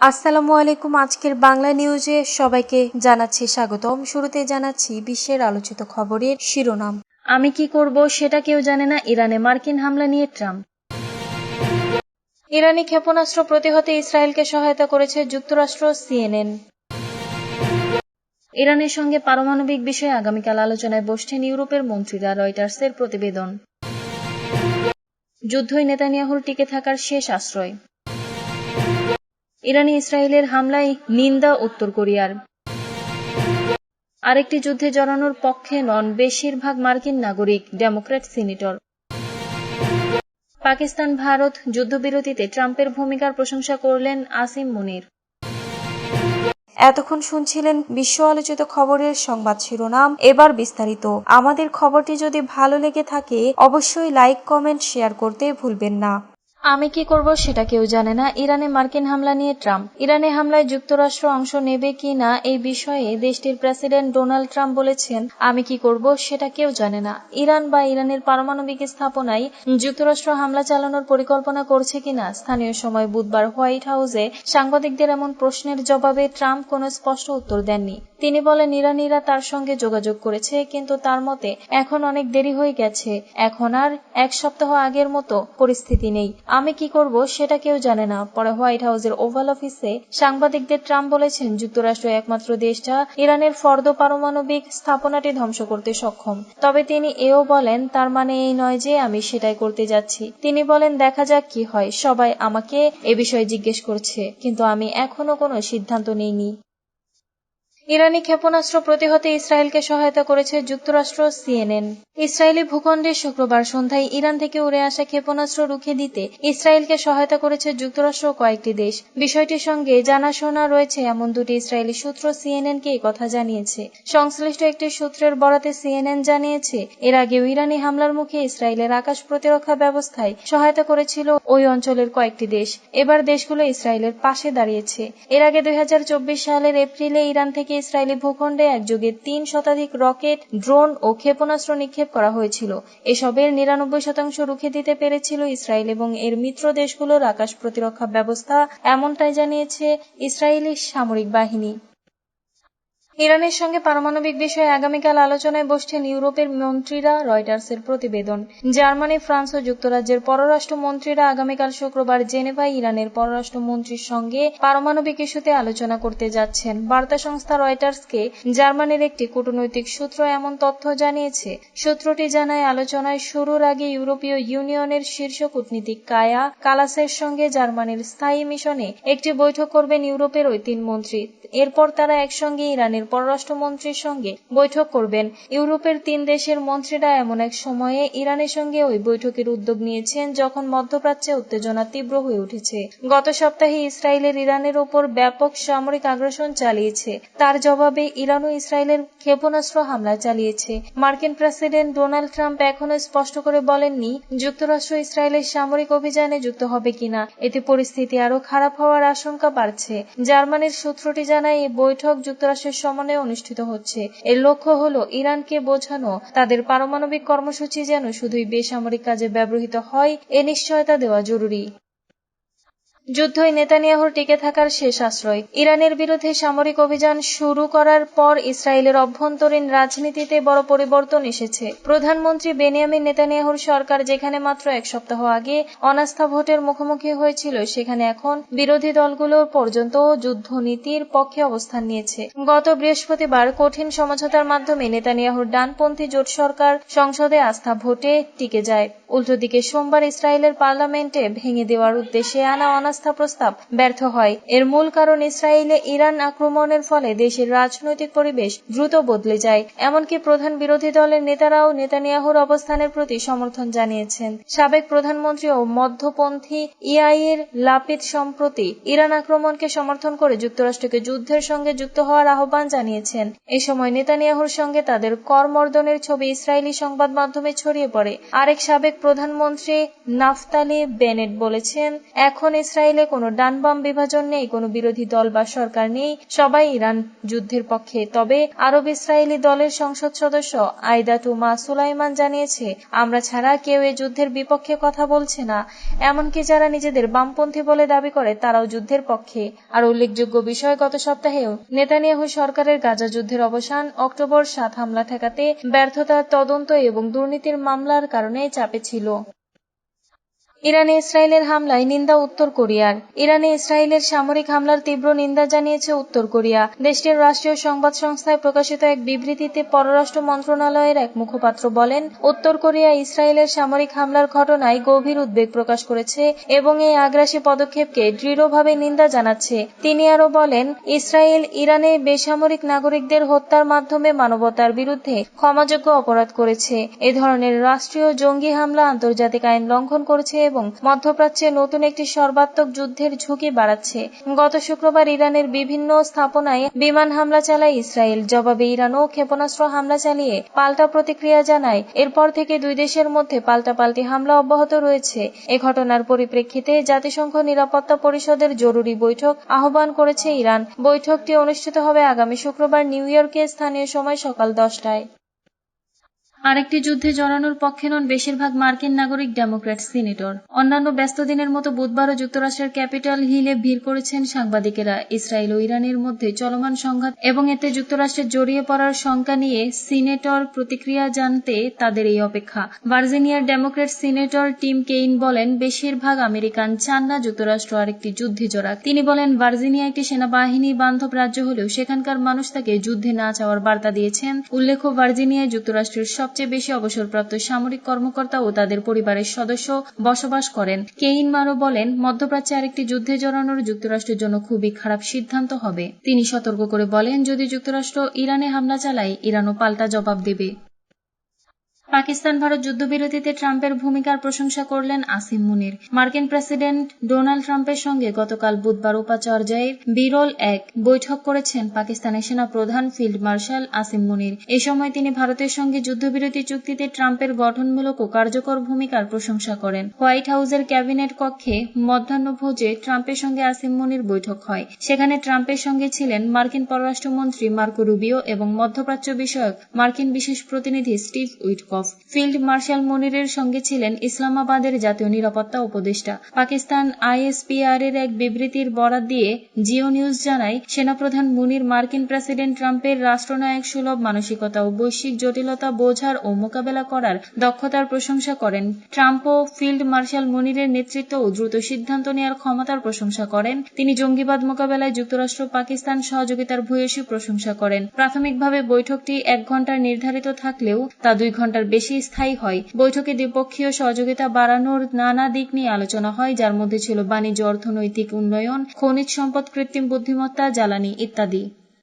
আসসালামু আলাইকুম। আজকের বাংলা নিউজে সবাইকে জানাচ্ছি স্বাগতম। শুরুতে জানাচ্ছি বিশ্বের আলোচিত খবরের শিরোনাম। আমি কি করব সেটা কেউ জানে না। ইরানে মার্কিন হামলা নিয়ে ট্রাম্প। ইরানি ক্ষেপণাস্ত্র প্রতিহতে ইসরায়েলকে সহায়তা করেছে যুক্তরাষ্ট্র, সিএনএন। ইরানের সঙ্গে পারমাণবিক বিষয়ে আগামীকাল আলোচনায় বসছেন ইউরোপের মন্ত্রীরা রয়টার্সের প্রতিবেদন। যুদ্ধই নেতানিয়াহুর টিকে থাকার শেষ আশ্রয়। ইরানি ইসরায়েলের হামলায় নিন্দা উত্তর কোরিয়ার। আরেকটি যুদ্ধে জড়ানোর পক্ষে নন বেশিরভাগ মার্কিন নাগরিক, ডেমোক্র্যাট সিনেটর। পাকিস্তান, ভারত যুদ্ধবিরতিতে ট্রাম্পের ভূমিকার প্রশংসা করলেন আসিম মুনির। এতক্ষণ শুনছিলেন বিশ্ব আলোচিত খবরের সংবাদ শিরোনাম। এবার বিস্তারিত। আমাদের খবরটি যদি ভালো লেগে থাকে, অবশ্যই লাইক, কমেন্ট, শেয়ার করতে ভুলবেন না। আমি কি করব সেটা কেউ জানে না। ইরানে মার্কিন হামলা নিয়ে ট্রাম্প। ইরানে হামলায় যুক্তরাষ্ট্র অংশ নেবে কি না এই বিষয়ে দেশটির প্রেসিডেন্ট ডোনাল্ড ট্রাম্প বলেছেন, আমি কি করব সেটা কেউ জানে না। ইরান বা ইরানের পারমাণবিক স্থাপনায় যুক্তরাষ্ট্র হামলা চালানোর পরিকল্পনা করছে কিনা স্থানীয় সময় বুধবার হোয়াইট হাউসে সাংবাদিকদের এমন প্রশ্নের জবাবে ট্রাম্প কোনো স্পষ্ট উত্তর দেননি। তিনি বলেন, ইরানিরা তার সঙ্গে যোগাযোগ করেছে, কিন্তু তার মতে এখন অনেক দেরি হয়ে গেছে। এখন আর এক সপ্তাহ আগের মতো পরিস্থিতি নেই। আমি কি করব সেটা কেউ জানে না। পরে হোয়াইট হাউসের ওভাল অফিসে সাংবাদিকদের ট্রাম্প বলেছেন যুক্তরাষ্ট্র একমাত্র দেশটা ইরানের ফর্দ পারমাণবিক স্থাপনাটি ধ্বংস করতে সক্ষম। তবে তিনি এও বলেন, তার মানে এই নয় যে আমি সেটাই করতে যাচ্ছি। তিনি বলেন, দেখা যাক কি হয়। সবাই আমাকে এ বিষয়ে জিজ্ঞেস করছে, কিন্তু আমি এখনও কোনো সিদ্ধান্ত নেইনি। ইরানি ক্ষেপণাস্ত্র প্রতিহতে ইসরায়েলকে সহায়তা করেছে যুক্তরাষ্ট্র, সিএনএন। ইসরায়েলি ভূখণ্ডে শুক্রবার সন্ধ্যায় ইরান থেকে উড়ে আসা ক্ষেপণাস্ত্র রুখে দিতে ইসরায়েলকে সহায়তা করেছে যুক্তরাষ্ট্র কয়েকটি দেশ। বিষয়টির সঙ্গে জানাশোনা রয়েছে এমন দুটি ইসরায়েলি সূত্র সিএনএনকে কথা জানিয়েছে। সংশ্লিষ্ট একটি সূত্রের বরাতে সিএনএন জানিয়েছে, এর আগেও ইরানি হামলার মুখে ইসরায়েলের আকাশ প্রতিরক্ষা ব্যবস্থায় সহায়তা করেছিল ওই অঞ্চলের কয়েকটি দেশ। এবার দেশগুলো ইসরায়েলের পাশে দাঁড়িয়েছে। এর আগে দুই হাজার চব্বিশ সালের এপ্রিলে ইরান থেকে ইসরায়েলি ভূখণ্ডে একযোগে তিন শতাধিক রকেট, ড্রোন ও ক্ষেপণাস্ত্র নিক্ষেপ করা হয়েছিল। এসবের নিরানব্বই শতাংশ রুখে দিতে পেরেছিল ইসরায়েল এবং এর মিত্র দেশগুলোর আকাশ প্রতিরক্ষা ব্যবস্থা, এমনটাই জানিয়েছে ইসরায়েলি সামরিক বাহিনী। ইরানের সঙ্গে পারমাণবিক বিষয়ে আগামীকাল আলোচনায় বসছেন ইউরোপের মন্ত্রীরা রয়টার্সের প্রতিবেদন। জার্মানি, ফ্রান্স ও যুক্তরাজ্যের পররাষ্ট্র মন্ত্রীরা আগামীকাল শুক্রবার জেনেভায় ইরানের পররাষ্ট্র মন্ত্রীর সঙ্গে পারমাণবিক ইস্যুতে আলোচনা করতে যাচ্ছেন। বার্তা সংস্থা রয়টার্সকে জার্মানির একটি কূটনৈতিক সূত্র এমন তথ্য জানিয়েছে। সূত্রটি জানায়, আলোচনায় শুরুর আগে ইউরোপীয় ইউনিয়নের শীর্ষ কূটনীতিক কায়া কালাসের সঙ্গে জার্মানির স্থায়ী মিশনে একটি বৈঠক করবেন ইউরোপের ওই তিন মন্ত্রী। এরপর তারা একসঙ্গে ইরানের পররাষ্ট্রমন্ত্রীর সঙ্গে বৈঠক করবেন। ইউরোপের তিন দেশের মন্ত্রীরা এমন এক সময়ে ইরানের সঙ্গে ওই বৈঠকের উদ্যোগ নিয়েছেন যখন মধ্যপ্রাচ্যে উত্তেজনা তীব্র হয়ে উঠেছে। গত সপ্তাহে ইসরায়েলের ইরানের ওপর ব্যাপক সামরিক আগ্রাসন চালিয়েছে। তার জবাবে ইরান ও ইসরায়েলের ক্ষেপণাস্ত্র হামলা চালিয়েছে। মার্কিন প্রেসিডেন্ট ডোনাল্ড ট্রাম্প এখনও স্পষ্ট করে বলেননি যুক্তরাষ্ট্র ইসরায়েলের সামরিক অভিযানে যুক্ত হবে কিনা। এতে পরিস্থিতি আরও খারাপ হওয়ার আশঙ্কা বাড়ছে। জার্মানির সূত্রটি জানায়, এই বৈঠক যুক্তরাষ্ট্রের সমন্বয়ে অনুষ্ঠিত হচ্ছে। এর লক্ষ্য হল ইরানকে বোঝানো, তাদের পারমাণবিক কর্মসূচি যেন শুধুই বেসামরিক কাজে ব্যবহৃত হয়, এ নিশ্চয়তা দেওয়া জরুরি। যুদ্ধই নেতানিয়াহুর টিকে থাকার শেষ আশ্রয়। ইরানের বিরুদ্ধে সামরিক অভিযান শুরু করার পর ইসরায়েলের অভ্যন্তরীণ রাজনীতিতে বড় পরিবর্তন এসেছে। প্রধানমন্ত্রী বেনিয়ামিন নেতানিয়াহুর সরকার যেখানে মাত্র এক সপ্তাহ আগে অনাস্থা ভোটের মুখোমুখি হয়েছিল, সেখানে এখন বিরোধী দলগুলো পর্যন্ত যুদ্ধনীতির পক্ষে অবস্থান নিয়েছে। গত বৃহস্পতিবার কঠিন সমঝোতার মাধ্যমে নেতানিয়াহুর ডানপন্থী জোট সরকার সংসদে আস্থা ভোটে টিকে যায়। উল্টোদিকে সোমবার ইসরায়েলের পার্লামেন্টে ভেঙে দেওয়ার উদ্দেশ্যে আনা অনাস্থা প্রস্তাব ব্যর্থ হয়। এর মূল কারণ ইসরায়েলে ইরান আক্রমণের ফলে দেশের রাজনৈতিক পরিবেশ দ্রুত বদলে যায়। এমনকি প্রধান বিরোধী দলের নেতারাও নেতানিয়াহুর অবস্থানের প্রতি সমর্থন জানিয়েছেন। সাবেক প্রধানমন্ত্রী ও মধ্যপন্থী ইয়াইর লাপিদ সম্প্রতি ইরান আক্রমণকে সমর্থন করে যুক্তরাষ্ট্রকে যুদ্ধের সঙ্গে যুক্ত হওয়ার আহ্বান জানিয়েছেন। এ সময় নেতানিয়াহুর সঙ্গে তাদের করমর্দনের ছবি ইসরায়েলি সংবাদ মাধ্যমে ছড়িয়ে পড়ে। আরেক সাবেক প্রধানমন্ত্রী নাফতালি বেনেট বলেছেন, এখন ইসরায়েল ইসরায়েলে কোনো ডান বাম বিভাজন নেই, কোনো বিরোধী দল বা সরকার নেই। সবাই ইরান যুদ্ধের পক্ষে। তবে আরব ইসরায়েলি দলের সংসদ সদস্য আইদা টুমা সুলাইমান জানিয়েছে, আমরা ছাড়া কেউ এ যুদ্ধের বিপক্ষে কথা বলছে না। এমনকি যারা নিজেদের বামপন্থী বলে দাবি করে, তারাও যুদ্ধের পক্ষে। আর উল্লেখযোগ্য বিষয়, গত সপ্তাহেও নেতানিয়াহু সরকারের গাজা যুদ্ধের অবসান, অক্টোবর সাত হামলা ঠেকাতে ব্যর্থতার তদন্ত এবং দুর্নীতির মামলার কারণে চাপে ছিল। ইরানে ইসরায়েলের হামলায় নিন্দা উত্তর কোরিয়ার। ইরানে ইসরায়েলের সামরিক হামলার তীব্র নিন্দা জানিয়েছে উত্তর কোরিয়া। দেশটির রাষ্ট্রীয় সংবাদ সংস্থায় প্রকাশিত এক বিবৃতিতে পররাষ্ট্র মন্ত্রণালয়ের এক মুখপাত্র বলেন, উত্তর কোরিয়া ইসরায়েলের সামরিক হামলার ঘটনায় গভীর উদ্বেগ প্রকাশ করেছে এবং এই আগ্রাসী পদক্ষেপকে দৃঢ়ভাবে নিন্দা জানাচ্ছে। তিনি আরও বলেন, ইসরায়েল ইরানে বেসামরিক নাগরিকদের হত্যার মাধ্যমে মানবতার বিরুদ্ধে ক্ষমাযোগ্য অপরাধ করেছে। এ ধরনের রাষ্ট্রীয় জঙ্গি হামলা আন্তর্জাতিক আইন লঙ্ঘন করেছে এবং মধ্যপ্রাচ্যে নতুন একটি সর্বাত্মক যুদ্ধের ঝুঁকি বাড়াচ্ছে। গত শুক্রবার ইরানের বিভিন্ন স্থাপনায় বিমান হামলা চালায় ইসরায়েল। জবাবে ইরানও ক্ষেপণাস্ত্র হামলা চালিয়ে পাল্টা প্রতিক্রিয়া জানায়। এরপর থেকে দুই দেশের মধ্যে পাল্টাপাল্টি হামলা অব্যাহত রয়েছে। এ ঘটনার পরিপ্রেক্ষিতে জাতিসংঘ নিরাপত্তা পরিষদের জরুরি বৈঠক আহ্বান করেছে ইরান। বৈঠকটি অনুষ্ঠিত হবে আগামী শুক্রবার নিউ ইয়র্কে স্থানীয় সময় সকাল দশটায়। আরেকটি যুদ্ধে জড়ানোর পক্ষে নন বেশিরভাগ মার্কিন নাগরিক ডেমোক্র্যাট সিনেটর। অন্যান্য ব্যস্ত দিনের মতো বুধবারও যুক্তরাষ্ট্রের ক্যাপিটাল হিলে ভিড় করেছেন সাংবাদিকেরা। ইসরায়েল ও ইরানের মধ্যে চলমান সংঘাত এবং এতে যুক্তরাষ্ট্রের জড়িয়ে পড়ার শঙ্কা নিয়ে সিনেটর প্রতিক্রিয়া জানতে তাদের এই অপেক্ষা। ভার্জিনিয়ার ডেমোক্র্যাট সিনেটর টিম কেইন বলেন, বেশিরভাগ আমেরিকান চান না যুক্তরাষ্ট্র আরেকটি যুদ্ধে জড়াক। তিনি বলেন, ভার্জিনিয়া একটি সেনাবাহিনী বান্ধব রাজ্য হলেও সেখানকার মানুষ তাকে যুদ্ধে না চাওয়ার বার্তা দিয়েছেন। উল্লেখ্য, ভার্জিনিয়ায় যুক্তরাষ্ট্রের সবচেয়ে বেশি অবসরপ্রাপ্ত সামরিক কর্মকর্তা ও তাদের পরিবারের সদস্য বসবাস করেন। কেইন মারো বলেন, মধ্যপ্রাচ্যে আরেকটি যুদ্ধে জড়ানোর যুক্তরাষ্ট্রের জন্য খুবই খারাপ সিদ্ধান্ত হবে। তিনি সতর্ক করে বলেন, যদি যুক্তরাষ্ট্র ইরানে হামলা চালায়, ইরানও পাল্টা জবাব দেবে। পাকিস্তান ভারত যুদ্ধবিরতিতে ট্রাম্পের ভূমিকার প্রশংসা করলেন আসিম মুনির। মার্কিন প্রেসিডেন্ট ডোনাল্ড ট্রাম্পের সঙ্গে গতকাল বুধবার উপাচার্যের বিরল এক বৈঠক করেছেন পাকিস্তানের সেনা প্রধান ফিল্ড মার্শাল আসিম মুনির। এ সময় তিনি ভারতের সঙ্গে যুদ্ধবিরতি চুক্তিতে ট্রাম্পের গঠনমূলক ও কার্যকর ভূমিকার প্রশংসা করেন। হোয়াইট হাউসের ক্যাবিনেট কক্ষে মধ্যাহ্নভোজে ট্রাম্পের সঙ্গে আসিম মুনির বৈঠক হয়। সেখানে ট্রাম্পের সঙ্গে ছিলেন মার্কিন পররাষ্ট্রমন্ত্রী মার্কো রুবিও এবং মধ্যপ্রাচ্য বিষয়ক মার্কিন বিশেষ প্রতিনিধি স্টিভ উইটকফ ফিল্ড মার্শাল মনিরের সঙ্গে ছিলেন ইসলামাবাদের জাতীয় নিরাপত্তা উপদেষ্টা। পাকিস্তান আইএসপিআর এর এক বিবৃতির বরাত দিয়ে জিও নিউজ জানায়, সেনাপ্রধান মুনির মার্কিন প্রেসিডেন্ট ট্রাম্পের রাষ্ট্রনায়ক সুলভ মানসিকতা ও বৈশ্বিক জটিলতা বোঝার ও মোকাবেলা করার দক্ষতার প্রশংসা করেন। ট্রাম্প ও ফিল্ড মার্শাল মুনিরের নেতৃত্ব ও দ্রুত সিদ্ধান্ত নেওয়ার ক্ষমতার প্রশংসা করেন। তিনি জঙ্গিবাদ মোকাবেলায় যুক্তরাষ্ট্র পাকিস্তান সহযোগিতার ভূয়সী প্রশংসা করেন। প্রাথমিকভাবে বৈঠকটি এক ঘণ্টার নির্ধারিত থাকলেও তা দুই ঘণ্টার বেশি স্থায়ী হয়। বৈঠকে দ্বিপক্ষীয় সহযোগিতা বাড়ানোর নানা দিক নিয়ে আলোচনা হয়, যার মধ্যে ছিল বাণিজ্য, অর্থনৈতিক উন্নয়ন, খনিজ সম্পদ, কৃত্রিম বুদ্ধিমত্তা, জ্বালানি ইত্যাদি।